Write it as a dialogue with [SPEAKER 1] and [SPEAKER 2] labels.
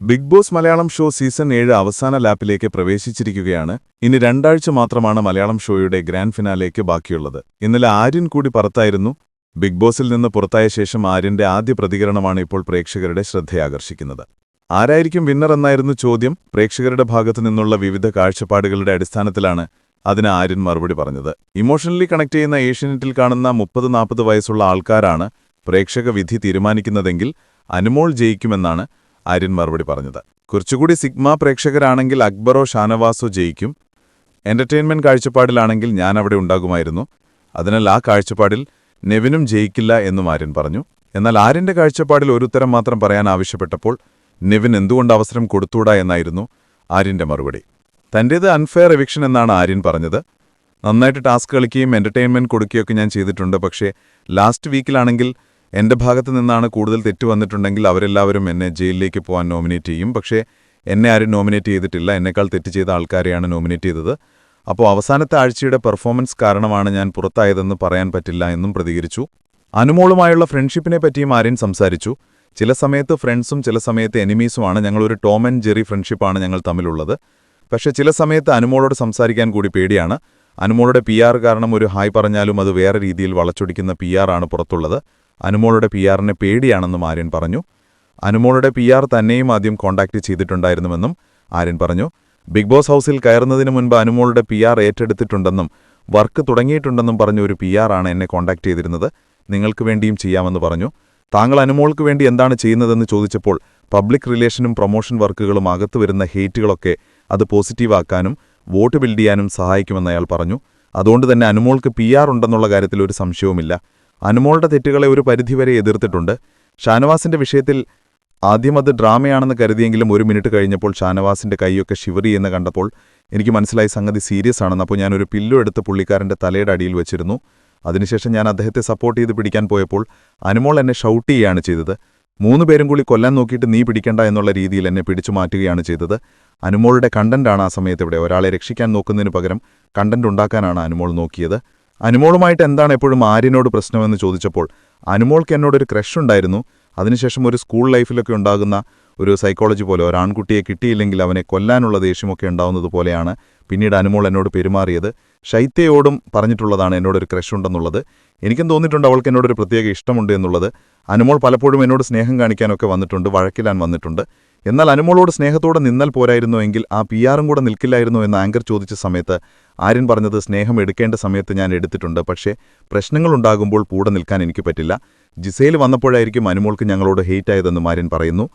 [SPEAKER 1] Big Boss Malayalam show season ഏഴ് അവസാന ലാപ്പിലേക്ക് പ്രവേശിച്ചിരിക്കുകയാണ്. ഇനി രണ്ടാഴ്ച മാത്രമാണ് മലയാളം ഷോയുടെ ഗ്രാൻഡ് ഫിനാലേക്ക് ബാക്കിയുള്ളത്. ഇന്നലെ ആര്യൻ കൂടി പുറത്തായിരുന്നു. ബിഗ് ബോസിൽ നിന്ന് പുറത്തായ ശേഷം ആര്യന്റെ ആദ്യ പ്രതികരണമാണ് ഇപ്പോൾ പ്രേക്ഷകരുടെ ശ്രദ്ധയാകർഷിക്കുന്നത്. ആരായിരിക്കും വിന്നർ എന്നായിരുന്നു ചോദ്യം. പ്രേക്ഷകരുടെ ഭാഗത്തു നിന്നുള്ള വിവിധ കാഴ്ചപ്പാടുകളുടെ അടിസ്ഥാനത്തിലാണ് അതിന് ആര്യൻ മറുപടി പറഞ്ഞത്. ഇമോഷണലി കണക്ട് ചെയ്യുന്ന ഏഷ്യനെറ്റിൽ കാണുന്ന മുപ്പത് നാൽപ്പത് വയസ്സുള്ള ആൾക്കാരാണ് പ്രേക്ഷക വിധി തീരുമാനിക്കുന്നതെങ്കിൽ അനുമോൾ ജയിക്കുമെന്നാണ് ആര്യൻ മറുപടി പറഞ്ഞത്. കുറച്ചുകൂടി സിഗ്മ പ്രേക്ഷകരാണെങ്കിൽ അക്ബറോ ഷാനവാസോ ജയിക്കും. എന്റർടൈൻമെന്റ് കാഴ്ചപ്പാടിലാണെങ്കിൽ ഞാൻ അവിടെ ഉണ്ടാകുമായിരുന്നു. അതിനാൽ ആ കാഴ്ചപ്പാടിൽ നെവിനും ജയിക്കില്ല എന്നും ആര്യൻ പറഞ്ഞു. എന്നാൽ ആര്യന്റെ കാഴ്ചപ്പാടിൽ ഒരുത്തരം മാത്രം പറയാൻ ആവശ്യപ്പെട്ടപ്പോൾ നെവിൻ എന്തുകൊണ്ട് അവസരം കൊടുത്തൂടാ എന്നായിരുന്നു ആര്യന്റെ മറുപടി. തന്റേത് അൺഫെയർ എവിക്ഷൻ എന്നാണ് ആര്യൻ പറഞ്ഞത്. നന്നായിട്ട് ടാസ്ക് കളിക്കുകയും എന്റർടൈൻമെന്റ് കൊടുക്കുകയൊക്കെ ഞാൻ ചെയ്തിട്ടുണ്ട്. പക്ഷേ ലാസ്റ്റ് വീക്കിലാണെങ്കിൽ എന്റെ ഭാഗത്തു നിന്നാണ് കൂടുതൽ തെറ്റ് വന്നിട്ടുണ്ടെങ്കിൽ അവരെല്ലാവരും എന്നെ ജയിലിലേക്ക് പോകാൻ നോമിനേറ്റ് ചെയ്യും. പക്ഷേ എന്നെ ആരും നോമിനേറ്റ് ചെയ്തിട്ടില്ല. എന്നെക്കാൾ തെറ്റ് ചെയ്ത ആൾക്കാരെയാണ് നോമിനേറ്റ് ചെയ്തത്. അപ്പോൾ അവസാനത്തെ ആഴ്ചയുടെ പെർഫോമൻസ് കാരണമാണ് ഞാൻ പുറത്തായതെന്ന് പറയാൻ പറ്റില്ല എന്നും പ്രതികരിച്ചു. അനുമോളുമായുള്ള ഫ്രണ്ട്ഷിപ്പിനെ പറ്റിയും ആര്യൻ സംസാരിച്ചു. ചില സമയത്ത് ഫ്രണ്ട്സും ചില സമയത്ത് എനിമീസുമാണ് ഞങ്ങളൊരു ടോം ആൻഡ് ജെറി ഫ്രണ്ട്ഷിപ്പാണ് ഞങ്ങൾ തമ്മിലുള്ളത്. പക്ഷേ ചില സമയത്ത് അനുമോളോട് സംസാരിക്കാൻ കൂടി പേടിയാണ്. അനുമോളുടെ പി കാരണം ഒരു ഹായ് പറഞ്ഞാലും അത് വേറെ രീതിയിൽ വളച്ചൊടിക്കുന്ന പി ആണ് പുറത്തുള്ളത്. അനുമോളുടെ പി ആറിനെ പേടിയാണെന്നും ആര്യൻ പറഞ്ഞു. അനുമോളുടെ പി ആർ തന്നെയും ആദ്യം കോൺടാക്ട് ചെയ്തിട്ടുണ്ടായിരുന്നുവെന്നും ആര്യൻ പറഞ്ഞു. ബിഗ് ബോസ് ഹൗസിൽ കയറുന്നതിന് മുൻപ് അനുമോളുടെ പി ആർ ഏറ്റെടുത്തിട്ടുണ്ടെന്നും വർക്ക് തുടങ്ങിയിട്ടുണ്ടെന്നും പറഞ്ഞ ഒരു പി ആണ് എന്നെ കോൺടാക്ട് ചെയ്തിരുന്നത്. നിങ്ങൾക്ക് വേണ്ടിയും ചെയ്യാമെന്ന് പറഞ്ഞു. താങ്കൾ അനുമോൾക്ക് വേണ്ടി എന്താണ് ചെയ്യുന്നതെന്ന് ചോദിച്ചപ്പോൾ പബ്ലിക് റിലേഷനും പ്രൊമോഷൻ വർക്കുകളും അകത്തു വരുന്ന ഹേറ്റുകളൊക്കെ അത് പോസിറ്റീവാക്കാനും വോട്ട് ബിൽഡ് ചെയ്യാനും സഹായിക്കുമെന്നയാൾ പറഞ്ഞു. അതുകൊണ്ട് തന്നെ അനുമോൾക്ക് പി ഉണ്ടെന്നുള്ള കാര്യത്തിൽ ഒരു സംശയവുമില്ല. അനുമോളുടെ തെറ്റുകളെ ഒരു പരിധിവരെ എതിർത്തിട്ടുണ്ട്. ഷാനവാസിന്റെ വിഷയത്തിൽ ആദ്യം അത് ഡ്രാമയാണെന്ന് കരുതിയെങ്കിലും ഒരു മിനിറ്റ് കഴിഞ്ഞപ്പോൾ ഷാനവാസിന്റെ കൈയൊക്കെ ശിവറി എന്ന് കണ്ടപ്പോൾ എനിക്ക് മനസ്സിലായി സംഗതി സീരിയസ് ആണെന്ന്. അപ്പോൾ ഞാനൊരു പില്ലു എടുത്ത് പുള്ളിക്കാരന്റെ തലയുടെ അടിയിൽ വെച്ചിരുന്നു. അതിനുശേഷം ഞാൻ അദ്ദേഹത്തെ സപ്പോർട്ട് ചെയ്ത് പിടിക്കാൻ പോയപ്പോൾ അനുമോൾ എന്നെ ഷൗട്ട് ചെയ്യുകയാണ് ചെയ്തത്. മൂന്ന് പേരും കൂടി കൊല്ലാൻ നോക്കിയിട്ട് നീ പിടിക്കണ്ട എന്നുള്ള രീതിയിൽ എന്നെ പിടിച്ചു മാറ്റുകയാണ് ചെയ്തത്. അനുമോളുടെ കണ്ടന്റാണ് ആ സമയത്ത് ഇവിടെ. ഒരാളെ രക്ഷിക്കാൻ നോക്കുന്നതിന് പകരം കണ്ടന്റ് ഉണ്ടാക്കാനാണ് അനുമോൾ നോക്കിയത്. അനുമോളുമായിട്ട് എന്താണ് എപ്പോഴും ആര്യനോട് പ്രശ്നമെന്ന് ചോദിച്ചപ്പോൾ അനുമോൾക്ക് എന്നോടൊരു ക്രഷ് ഉണ്ടായിരുന്നു. അതിനുശേഷം ഒരു സ്കൂൾ ലൈഫിലൊക്കെ ഉണ്ടാകുന്ന ഒരു സൈക്കോളജി പോലെ ഒരാൺകുട്ടിയെ കിട്ടിയില്ലെങ്കിൽ അവനെ കൊല്ലാനുള്ള ദേഷ്യമൊക്കെ ഉണ്ടാവുന്നത് പോലെയാണ് പിന്നീട് അനുമോൾ എന്നോട് പെരുമാറിയത്. ശൈത്യയോടും പറഞ്ഞിട്ടുള്ളതാണ് എന്നോടൊരു ക്രഷ് ഉണ്ടെന്നുള്ളത്. എനിക്കും തോന്നിയിട്ടുണ്ട് അവൾക്ക് എന്നോടൊരു പ്രത്യേക ഇഷ്ടമുണ്ട് എന്നുള്ളത്. അനുമോൾ പലപ്പോഴും എന്നോട് സ്നേഹം കാണിക്കാനൊക്കെ വന്നിട്ടുണ്ട് വഴക്കിലാൻ വന്നിട്ടുണ്ട്. എന്നാൽ അനുമോളോട് സ്നേഹത്തോടെ നിന്നാൽ പോരായിരുന്നോ എങ്കിൽ ആ പി ആറും കൂടെ നിൽക്കില്ലായിരുന്നോ എന്ന് ആങ്കർ ചോദിച്ച സമയത്ത് ആര്യൻ പറഞ്ഞത് സ്നേഹം എടുക്കേണ്ട സമയത്ത് ഞാൻ എടുത്തിട്ടുണ്ട് പക്ഷേ പ്രശ്നങ്ങളുണ്ടാകുമ്പോൾ കൂടെ നിൽക്കാൻ എനിക്ക് പറ്റില്ല. ജിസയിൽ വന്നപ്പോഴായിരിക്കും അനുമോൾക്ക് ഞങ്ങളോട് ഹെയ്റ്റായതെന്നും ആര്യൻ പറയുന്നു.